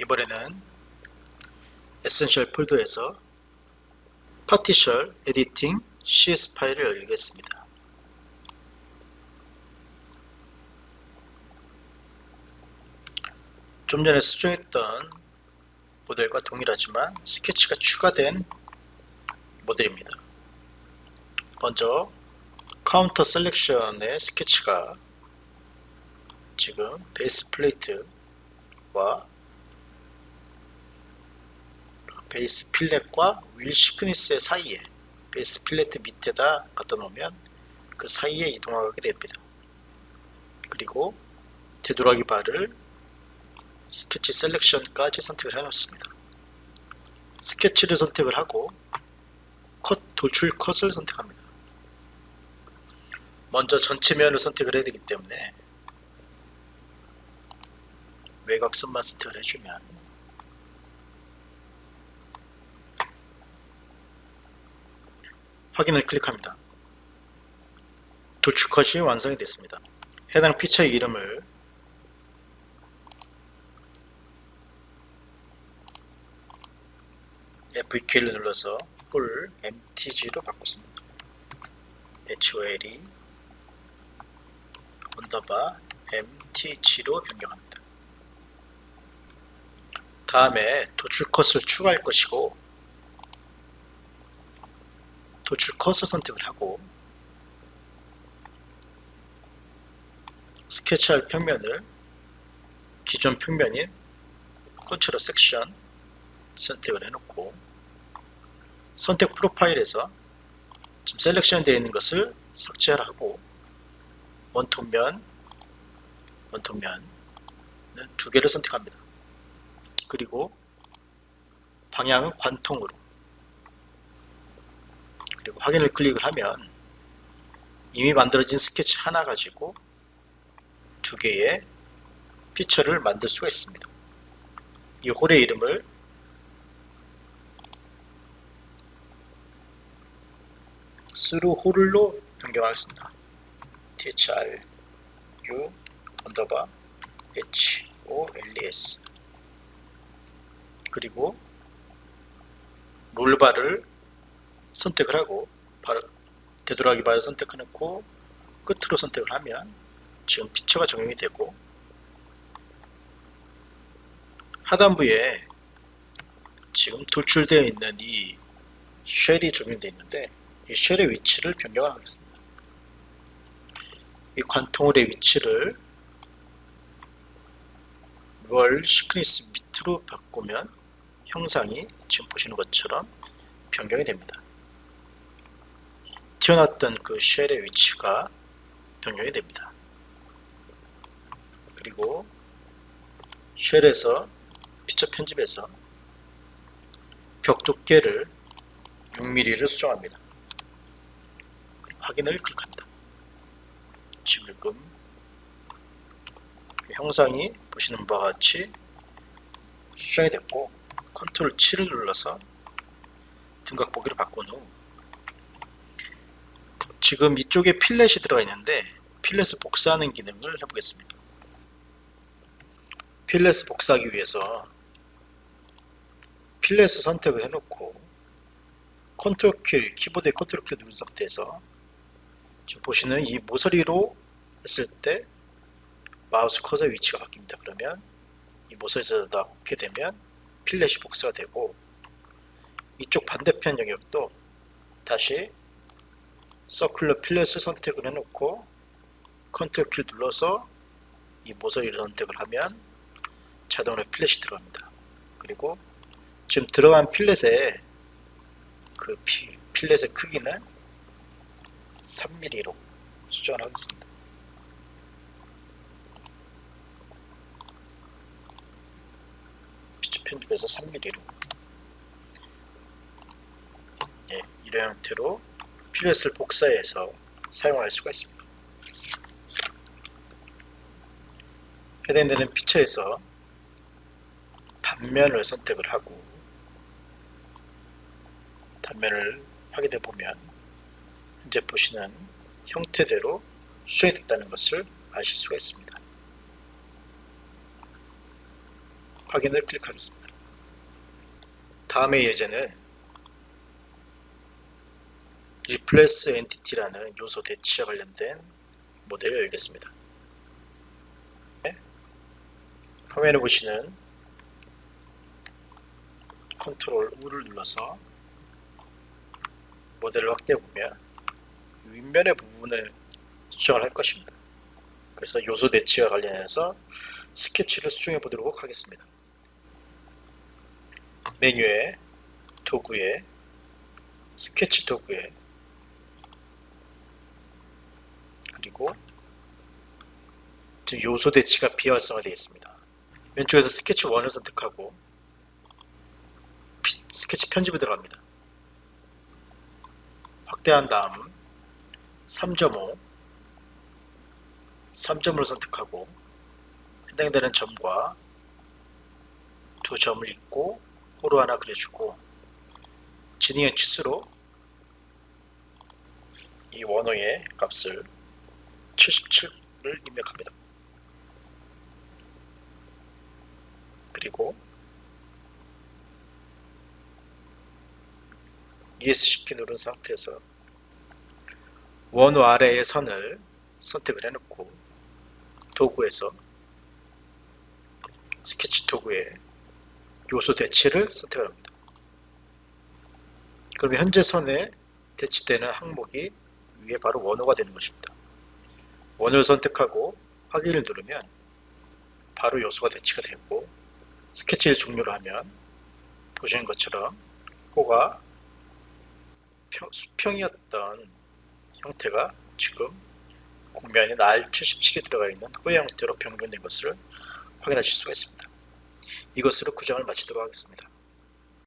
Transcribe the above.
이번에는 에센셜 폴더에서 파티셜 에디팅 CS 파일을 열겠습니다. 좀 전에 수정했던 모델과 동일하지만 스케치가 추가된 모델입니다. 먼저 카운터 셀렉션의 스케치가 지금 베이스 플레이트와 베이스 필렛과 윌 시크니스 사이에 베이스 필렛 밑에다 갖다 놓으면 그 사이에 이동하게 됩니다. 그리고 되돌아기 바를 스케치 셀렉션까지 선택을 해 놓습니다. 스케치를 선택을 하고 컷 돌출 컷을 선택합니다. 먼저 전체 면을 선택을 해야 되기 때문에 외곽선만 선택을 해주면 확인을 클릭합니다. 돌출 컷이 완성이 됐습니다. 해당 피처의 이름을 FK를 눌러서 full mtg로 바꿨습니다. HOL이 언더바 mtg로 변경합니다. 다음에 도출 컷을 추가할 것이고 도출 컷을 선택을 하고 스케치할 평면을 기존 평면인 컨트롤 섹션 선택을 해놓고 선택 프로파일에서 지금 셀렉션 되어 있는 것을 삭제를 하고 원통면 원통면 두 개를 선택합니다. 그리고 방향은 관통으로 확인을 클릭을 하면 이미 만들어진 스케치 하나 가지고 두 개의 피처를 만들 수가 있습니다. 이 홀의 이름을 스루 홀로 변경하겠습니다. thr u 언더바 h o l s 그리고 롤바를 선택을 하고 바로 되돌아가기 바를 선택해놓고 끝으로 선택을 하면 지금 피처가 적용이 되고 하단부에 지금 돌출되어 있는 이 쉘이 적용되어 있는데 이 쉘의 위치를 변경하겠습니다. 이 관통홀의 위치를 월 시크니스 밑으로 바꾸면 형상이 지금 보시는 것처럼 변경이 됩니다. 튀어났던 그 쉘의 위치가 변경이 됩니다. 그리고 쉘에서 피처 편집에서 벽 두께를 6mm를 수정합니다. 확인을 클릭합니다. 지금 형상이 보시는 바와 같이 수정이 됐고 컨트롤 7을 눌러서 등각 보기를 바꾼 후 지금 이쪽에 필렛이 들어가 있는데 필렛을 복사하는 기능을 해보겠습니다. 필렛을 복사하기 위해서 필렛을 선택을 해놓고 컨트롤 키, 키보드의 컨트롤 키 누른 상태에서 지금 보시는 이 모서리로 했을 때 마우스 커서의 위치가 바뀝니다. 그러면 이 모서리에서 나오게 되면 필렛이 복사가 되고 이쪽 반대편 영역도 다시 서클러 필렛을 선택을 해놓고 컨트롤 키를 눌러서 이 모서리를 선택을 하면 자동으로 필렛이 들어갑니다. 그리고 지금 들어간 필렛의 그 피, 필렛의 크기는 3mm로 수정을 하겠습니다. 피처 편집에서 3mm로 예, 이런 형태로 필렛을 복사해서 사용할 수가 있습니다. 해당되는 피처에서 단면을 선택을 하고 단면을 확인해 보면 현재 보시는 형태대로 수정이 됐다는 것을 아실 수가 있습니다. 확인을 클릭하겠습니다. 다음의 예제는 Replace Entity라는 요소 대치와 관련된 모델을 열겠습니다. 네. 화면에 보시는 컨트롤 U를 눌러서 모델을 확대해 보면 윗면의 부분을 수정을 할 것입니다. 그래서 요소 대치와 관련해서 스케치를 수정해 보도록 하겠습니다. 메뉴에 도구에 스케치 도구에 그리고 지금 요소 대치가 비활성화되어 있습니다. 왼쪽에서 스케치 1을 선택하고 피- 스케치 편집에 들어갑니다. 확대한 다음 3.5 3점을 선택하고 해당되는 점과 두 점을 잇고 호로 하나 그려주고 진행의 치수로 이 원호의 값을 77을 입력합니다. 그리고 ESC키 누른 상태에서 원호 아래의 선을 선택을 해놓고 도구에서 스케치 도구에 요소 대치를 선택합니다. 그러면 현재 선에 대치되는 항목이 위에 바로 원호가 되는 것입니다. 원호를 선택하고 확인을 누르면 바로 요소가 대치가 되고 스케치를 종료를 하면 보시는 것처럼 호가 평, 수평이었던 형태가 지금 공면인 R77이 들어가 있는 호의 형태로 변경된 것을 확인하실 수가 있습니다. 이것으로 구장을 마치도록 하겠습니다.